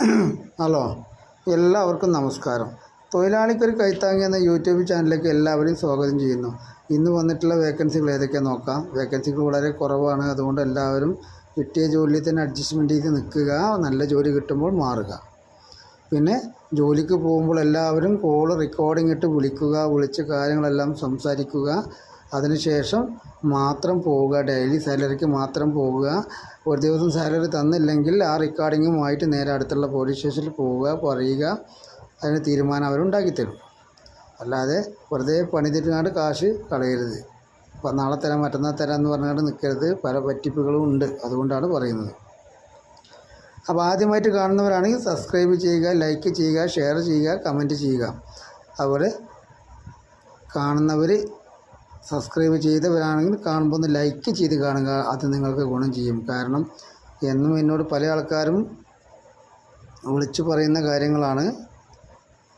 Hello എല്ലാവർക്കും നമസ്കാരം. തൊഴിലാളിക്കൊരു കൈത്താങ്ങി എന്ന യൂട്യൂബ് ചാനലിലേക്ക് എല്ലാവരെയും സ്വാഗതം ചെയ്യുന്നു. ഇന്ന് വന്നിട്ടുള്ള വേക്കൻസികൾ ഏതൊക്കെയാണ് നോക്കാം. വേക്കൻസികൾ വളരെ കുറവാണ്. അതുകൊണ്ട് എല്ലാവരും കിട്ടിയ ജോലിയിൽ തന്നെ അഡ്ജസ്റ്റ്മെന്റ് ചെയ്ത് നിൽക്കുക. നല്ല ജോലി കിട്ടുമ്പോൾ മാറുക. പിന്നെ ജോലിക്ക് പോകുമ്പോൾ എല്ലാവരും കോൾ റെക്കോർഡിംഗ് ഇട്ട് വിളിക്കുക വിളിച്ച് കാര്യങ്ങളെല്ലാം സംസാരിക്കുക. അതിനുശേഷം മാത്രം പോവുക ഡെയിലി സാലറിക്ക് മാത്രം പോവുക. ഒരു ദിവസം സാലറി തന്നില്ലെങ്കിൽ ആ റെക്കോർഡിങ്ങുമായിട്ട് നേരെ അടുത്തുള്ള പോലീസ് സ്റ്റേഷനിൽ പോവുക പറയുക. അതിന് തീരുമാനം അവരുണ്ടാക്കി തരും അല്ലാതെ വെറുതെ പണിതിട്ടാണ്ട് കാശ് കളയരുത്. അപ്പം നാളെ തരാം മറ്റന്നാൾ തരാം എന്ന് പറഞ്ഞുകൊണ്ട് നിൽക്കരുത്. പല പറ്റിപ്പുകളും ഉണ്ട്. അതുകൊണ്ടാണ് പറയുന്നത്. അപ്പോൾ ആദ്യമായിട്ട് കാണുന്നവരാണെങ്കിൽ സബ്സ്ക്രൈബ് ചെയ്യുക ലൈക്ക് ചെയ്യുക ഷെയർ ചെയ്യുക കമന്റ് ചെയ്യുക. അതുപോലെ കാണുന്നവർ സബ്സ്ക്രൈബ് ചെയ്തവരാണെങ്കിൽ കാണുമ്പോൾ ഒന്ന് ലൈക്ക് ചെയ്ത് കാണുക. അത് നിങ്ങൾക്ക് ഗുണം ചെയ്യും. കാരണം എന്നും എന്നോട് പല ആൾക്കാരും വിളിച്ചു പറയുന്ന കാര്യങ്ങളാണ്.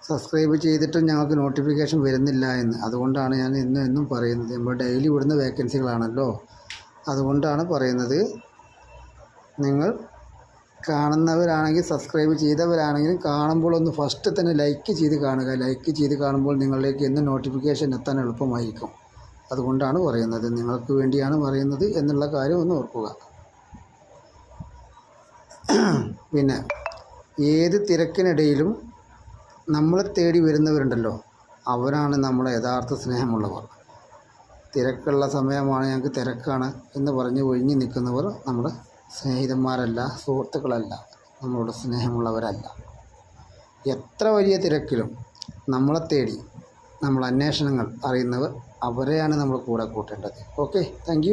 സബ്സ്ക്രൈബ് ചെയ്തിട്ടും ഞങ്ങൾക്ക് നോട്ടിഫിക്കേഷൻ വരുന്നില്ല എന്ന്. അതുകൊണ്ടാണ് ഞാൻ എന്നും എന്നും പറയുന്നത്. നമ്മൾ ഡെയിലി വിടുന്ന വേക്കൻസികളാണല്ലോ. അതുകൊണ്ടാണ് പറയുന്നത്. നിങ്ങൾ കാണുന്നവരാണെങ്കിൽ സബ്സ്ക്രൈബ് ചെയ്തവരാണെങ്കിലും കാണുമ്പോൾ ഒന്ന് ഫസ്റ്റ് തന്നെ ലൈക്ക് ചെയ്ത് കാണുക. ലൈക്ക് ചെയ്ത് കാണുമ്പോൾ നിങ്ങളിലേക്ക് എന്ന് നോട്ടിഫിക്കേഷൻ എത്താൻ എളുപ്പമായിരിക്കും. അതുകൊണ്ടാണ് പറയുന്നത്. നിങ്ങൾക്ക് വേണ്ടിയാണ് പറയുന്നത് എന്നുള്ള കാര്യം ഒന്ന് ഓർക്കുക. പിന്നെ ഏത് തിരക്കിനിടയിലും നമ്മളെ തേടി വരുന്നവരുണ്ടല്ലോ അവരാണ് നമ്മുടെ യഥാർത്ഥ സ്നേഹമുള്ളവർ. തിരക്കുള്ള സമയമാണ് ഞങ്ങൾക്ക് തിരക്കാണ് എന്ന് പറഞ്ഞ് ഒഴിഞ്ഞു നിൽക്കുന്നവർ നമ്മുടെ സ്നേഹിതന്മാരല്ല സുഹൃത്തുക്കളല്ല നമ്മളോട് സ്നേഹമുള്ളവരല്ല. എത്ര വലിയ തിരക്കിലും നമ്മളെ തേടി നമ്മൾ അന്വേഷണങ്ങൾ അറിയുന്നവർ അവരെയാണ് നമ്മൾ കൂടെ കൂട്ടേണ്ടത്. Okay thank